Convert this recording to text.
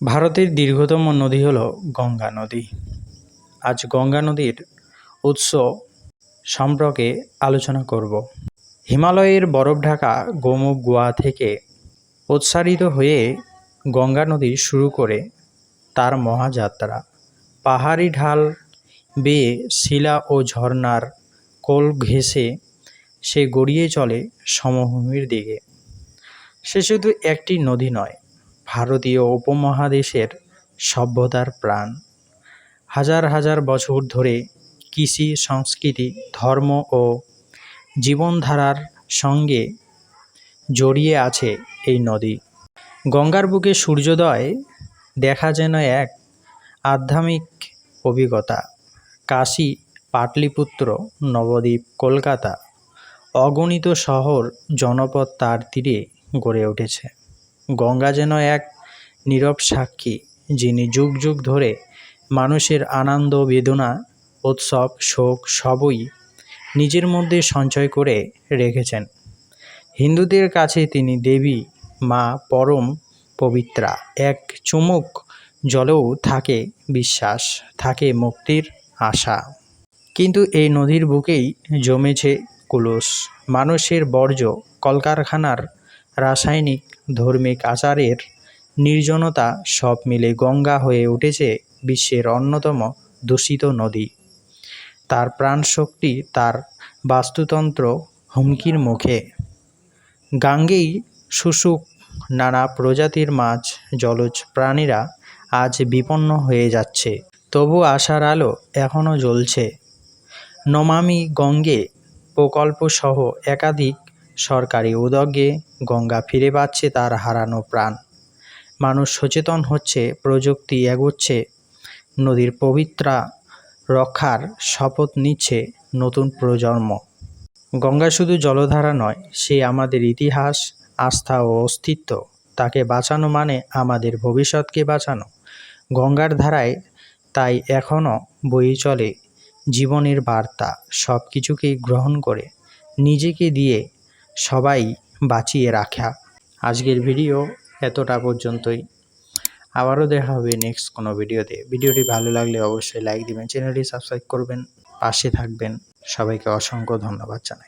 ভারতের দীর্ঘতম নদী হল গঙ্গা নদী। আজ গঙ্গা নদীর উৎস সম্পর্কে আলোচনা করব। হিমালয়ের বরফ ঢাকা গোমুখ গোয়া থেকে উৎসারিত হয়ে গঙ্গা নদী শুরু করে তার মহাযাত্রা। পাহাড়ি ঢাল বেয়ে শিলা ও ঝর্ণার কোল ঘেঁষে সে গড়িয়ে চলে সমভূমির দিকে। সে শুধু একটি নদী নয় ভারতীয় উপমহাদেশের সভ্যতার প্রাণ। হাজার হাজার বছর ধরে কৃষি, সংস্কৃতি, ধর্ম ও জীবনধারার সঙ্গে জড়িয়ে আছে এই নদী। গঙ্গার বুকে সূর্যোদয় দেখা যেন এক আধ্যাত্মিক অভিজ্ঞতা। কাশী, পাটলিপুত্র, নবদ্বীপ, কলকাতা অগণিত শহর জনপদ তার তীরে গড়ে উঠেছে। গঙ্গা যেন এক নীরব সাক্ষী, যিনি যুগ যুগ ধরে মানুষের আনন্দ, বেদনা, উৎসব, শোক সবই নিজের মধ্যে সঞ্চয় করে রেখেছেন। হিন্দুদের কাছে তিনি দেবী, মা পরম পবিত্রা। এক চুমুক জলেও থাকে বিশ্বাস, থাকে মুক্তির আশা। কিন্তু এই নদীর বুকেই জমেছে কুলুস মানুষের বর্জ্য কলকারখানার রাসায়নিক ধার্মিক আচারের নির্জনতা সব মিলে গঙ্গা হয়ে উঠেছে বিশ্বের অন্যতম দূষিত নদী। তার প্রাণশক্তি তার বাস্তুতন্ত্র হুমকির মুখে। গাঙ্গেই শুশুক নানা প্রজাতির মাছ, জলজ প্রাণীরা আজ বিপন্ন হয়ে যাচ্ছে। তবু আশার আলো এখনও জ্বলছে। নমামি গঙ্গে প্রকল্পসহ একাধিক সরকারি উদ্যোগে গঙ্গা ফিরে পাচ্ছে তার হারানো প্রাণ। মানুষ সচেতন হচ্ছে, প্রযুক্তি এগোচ্ছে, নদীর পবিত্রা রক্ষার শপথ নিচ্ছে নতুন প্রজন্ম। গঙ্গা শুধু জলধারা নয়, সে আমাদের ইতিহাস, আস্থা ও অস্তিত্ব। তাকে বাঁচানো মানে আমাদের ভবিষ্যৎকে বাঁচানো। গঙ্গার ধারায় তাই এখনও বই চলে জীবনের বার্তা সব কিছুকেই গ্রহণ করে, নিজেকে দিয়ে সবাই বাঁচিয়ে রাখা। আজকের ভিডিও এতটা পর্যন্তই। আবারও দেখা হবে নেক্সট কোনো ভিডিওতে। ভিডিওটি ভালো লাগলে অবশ্যই লাইক দিবেন চ্যানেলটি সাবস্ক্রাইব করবেন, পাশে থাকবেন। সবাইকে অসংখ্য ধন্যবাদ জানাই।